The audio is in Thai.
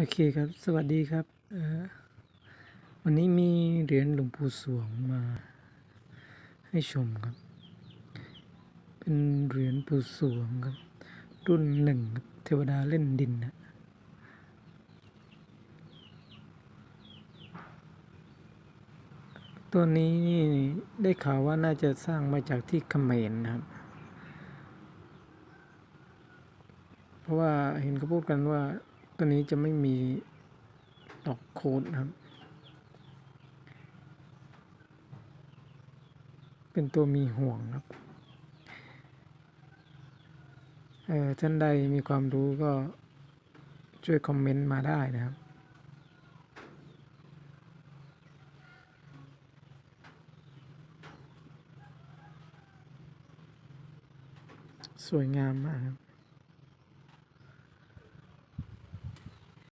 โอเคครับ สวัสดีครับ วันนี้มีเหรียญหลวงปู่สวงมาให้ชมครับ เป็นเหรียญปู่สวงครับ รุ่นหนึ่งเทวดาเล่นดินนะตัวนี้นี่ได้ข่าวว่าน่าจะสร้างมาจากที่เขมรนะครับ เพราะว่าเห็นเขาพูดกันว่า ตัวนี้จะไม่มีดอกโคนครับ เป็นตัวมีห่วงครับเอ่อท่านใดมีความรู้ก็ช่วยคอมเมนต์มาได้นะครับ สวยงามมากครับ